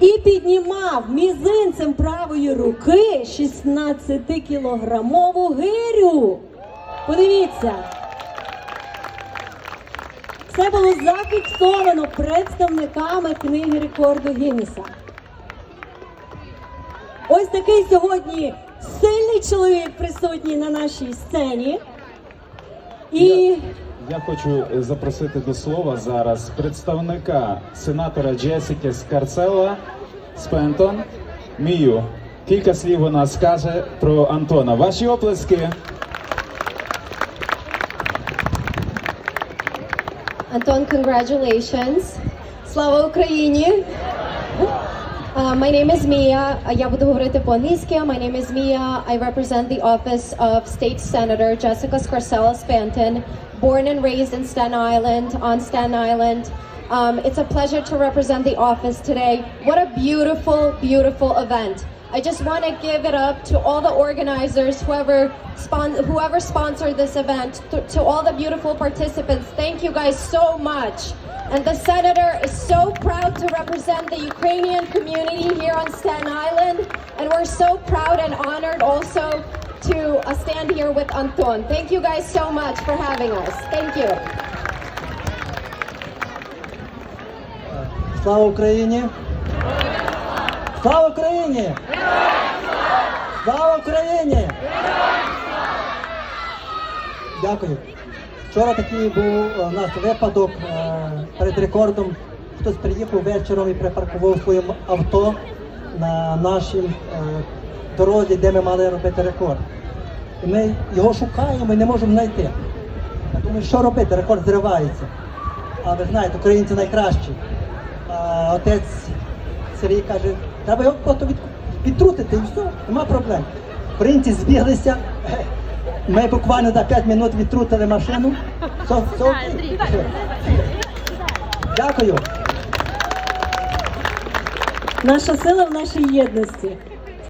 і піднімав мізинцем правої руки 16-кілограмову гирю. Подивіться. Це було зафіксовано представниками книги рекорду Гіннеса. Ось такий сьогодні сильний чоловік присутній на нашій сцені. І Я хочу е, запросити до слова зараз представника сенатора Джесіки Скарцела Спентон Мію. Кілька слів вона скаже про Антона. Ваші оплески. Anton, congratulations. Слава Україні! Uh, my name is Mia. Uh, Я буду говорити по-англійськи. My name is Mia. I represent the office of State Senator Jessica Scarcella Spanton, born and raised in Staten Island, on Staten Island. Um, it's a pleasure to represent the office today. What a beautiful, beautiful event. I just want to give it up to all the organizers, whoever spon- whoever sponsored this event, to, to all the beautiful participants. Thank you guys so much. And the senator is so proud to represent the Ukrainian community here on Staten Island. And we're so proud and honored also to uh, stand here with Anton. Thank you guys so much for having us. Thank you. Слава Україні! Слава Україні! Слава Україні! Дякую. Вчора такий був е, у нас випадок е, перед рекордом. Хтось приїхав вечором і припаркував своє авто на нашій е, дорозі, де ми мали робити рекорд. І ми його шукаємо і не можемо знайти. Я думаю, що робити? Рекорд зривається. А ви знаєте, українці найкращі. А отець Сергій каже, треба його просто відтрутити і все, нема проблем. Українці збіглися. Ми буквально за 5 минут відтрутили машину. Все, все. Все. Дякую. Наша сила в нашій єдності.